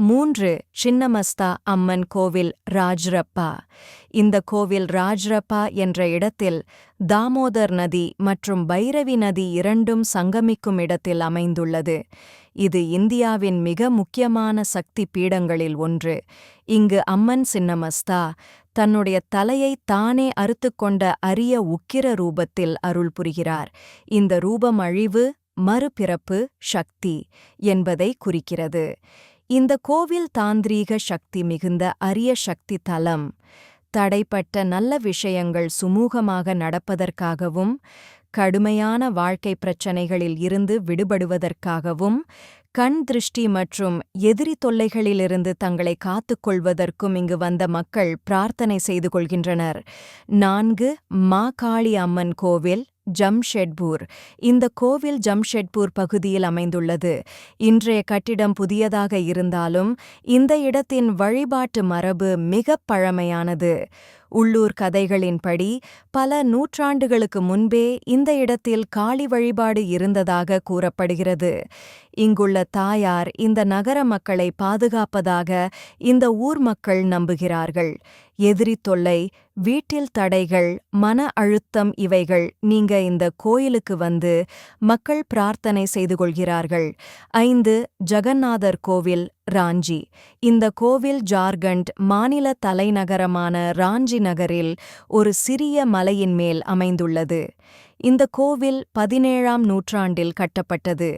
மூன்று சின்னமஸ்தா அம்மன் கோவில் ராஜ்ரப்பா. இந்த கோவில் ராஜ்ரப்பா என்ற இடத்தில் தாமோதர் நதி மற்றும் பைரவி நதி இரண்டும் சங்கமிக்கும் இடத்தில் அமைந்துள்ளது. இது இந்தியாவின் மிக முக்கியமான சக்தி பீடங்களில் ஒன்று. இங்கு அம்மன் சின்னமஸ்தா தன்னுடைய தலையை தானே அறுத்துக்கொண்ட அரிய உக்கிர ரூபத்தில் அருள் புரிகிறார். இந்த ரூபம் அழிவு மறுபிறப்பு சக்தி என்பதை குறிக்கிறது. இந்த கோவில் தாந்திரீக சக்தி மிகுந்த அரிய சக்தி தலம். தடைப்பட்ட நல்ல விஷயங்கள் சுமூகமாக நடப்பதற்காகவும் கடுமையான வாழ்க்கை பிரச்சனைகளில் இருந்து விடுபடுவதற்காகவும் கண் திருஷ்டி மற்றும் எதிரி தொல்லைகளிலிருந்து தங்களை காத்துக்கொள்வதற்கும் இங்கு வந்த மக்கள் பிரார்த்தனை செய்து கொள்கின்றனர். நான்கு மா காளி அம்மன் கோவில் ஜம்ஷெட்பூர். இந்த கோவில் ஜம்ஷெட்பூர் பகுதியில் அமைந்துள்ளது. இன்றைய கட்டிடம் புதியதாக இருந்தாலும் இந்த இடத்தின் வழிபாட்டு மரபு மிகப் பழமையானது. உள்ளூர் கதைகளின்படி பல நூற்றாண்டுகளுக்கு முன்பே இந்த இடத்தில் காளி வழிபாடு இருந்ததாக கூறப்படுகிறது. இங்குள்ள தாயார் இந்த நகர மக்களை பாதுகாப்பதாக இந்த ஊர் மக்கள் நம்புகிறார்கள். எதிரி தொல்லை வீட்டில் தடைகள் மன அழுத்தம் இவைகள் நீங்க இந்த கோயிலுக்கு வந்து மக்கள் பிரார்த்தனை செய்து கொள்கிறார்கள். ஐந்து ஜெகநாதர் கோவில் ராஞ்சி. இந்த கோவில் ஜார்க்கண்ட் மாநில தலைநகரமான ராஞ்சி நகரில் ஒரு சிறிய மலையின் மேல் அமைந்துள்ளது. இந்த கோவில் பதினேழாம் நூற்றாண்டில் கட்டப்பட்டது.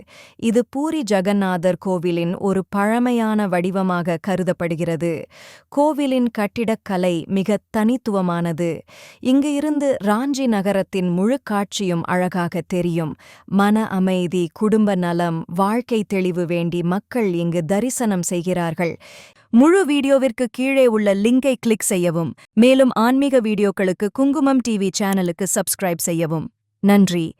இது பூரி ஜெகநாதர் கோவிலின் ஒரு பழமையான வடிவமாக கருதப்படுகிறது. கோவிலின் கட்டிடக்கலை மிக தனித்துவமானது. இங்கு இருந்து ராஞ்சி நகரத்தின் முழு காட்சியும் அழகாக தெரியும். மன அமைதி குடும்ப நலம் வாழ்க்கை தெளிவு வேண்டி மக்கள் இங்கு தரிசனம் செய்கிறார்கள். முழு வீடியோவிற்கு கீழே உள்ள லிங்கை கிளிக் செய்யவும் மேலும் ஆன்மீக வீடியோக்களுக்கு குங்குமம் டிவி சேனலுக்கு சப்ஸ்கிரைப் செய்யவும். நன்றி